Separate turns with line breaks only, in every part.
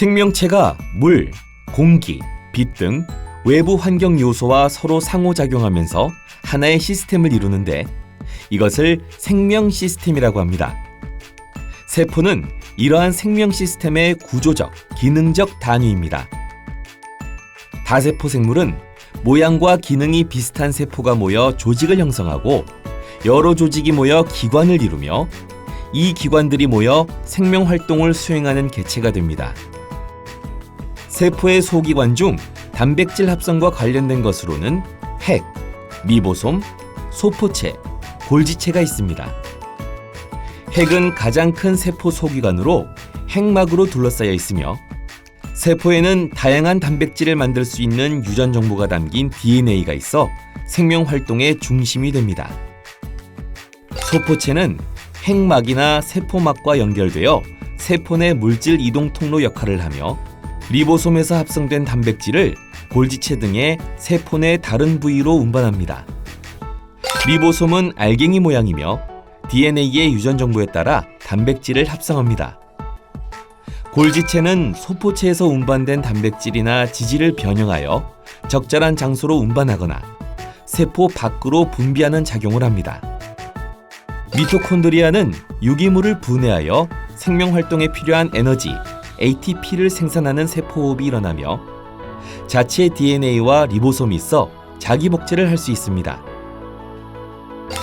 생명체가 물, 공기, 빛 등 외부 환경 요소와 서로 상호작용하면서 하나의 시스템을 이루는데 이것을 생명 시스템이라고 합니다. 세포는 이러한 생명 시스템의 구조적, 기능적 단위입니다. 다세포 생물은 모양과 기능이 비슷한 세포가 모여 조직을 형성하고 여러 조직이 모여 기관을 이루며 이 기관들이 모여 생명 활동을 수행하는 개체가 됩니다. 세포의 소기관 중 단백질 합성과 관련된 것으로는 핵, 리보솜, 소포체, 골지체가 있습니다. 핵은 가장 큰 세포 소기관으로 핵막으로 둘러싸여 있으며 세포에는 다양한 단백질을 만들 수 있는 유전 정보가 담긴 DNA가 있어 생명 활동의 중심이 됩니다. 소포체는 핵막이나 세포막과 연결되어 세포 내 물질 이동 통로 역할을 하며 리보솜에서 합성된 단백질을 골지체 등의 세포 내 다른 부위로 운반합니다. 리보솜은 알갱이 모양이며 DNA의 유전 정보에 따라 단백질을 합성합니다. 골지체는 소포체에서 운반된 단백질이나 지질을 변형하여 적절한 장소로 운반하거나 세포 밖으로 분비하는 작용을 합니다. 미토콘드리아는 유기물을 분해하여 생명 활동에 필요한 에너지 ATP를 생산하는 세포호흡이 일어나며 자체 DNA와 리보솜이 있어 자기 복제를 할 수 있습니다.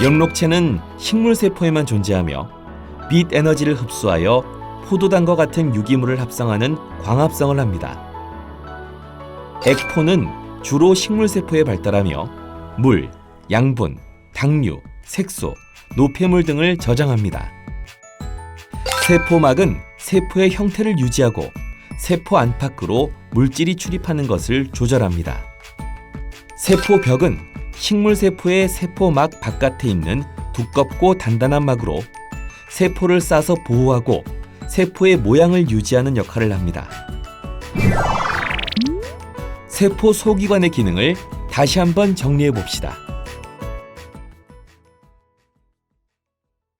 영록체는 식물 세포에만 존재하며 빛 에너지를 흡수하여 포도당과 같은 유기물을 합성하는 광합성을 합니다. 액포는 주로 식물 세포에 발달하며 물, 양분, 당류, 색소, 노폐물 등을 저장합니다. 세포막은 세포의 형태를 유지하고 세포 안팎으로 물질이 출입하는 것을 조절합니다. 세포벽은 식물 세포의 세포막 바깥에 있는 두껍고 단단한 막으로 세포를 싸서 보호하고 세포의 모양을 유지하는 역할을 합니다. 세포 소기관의 기능을 다시 한번 정리해 봅시다.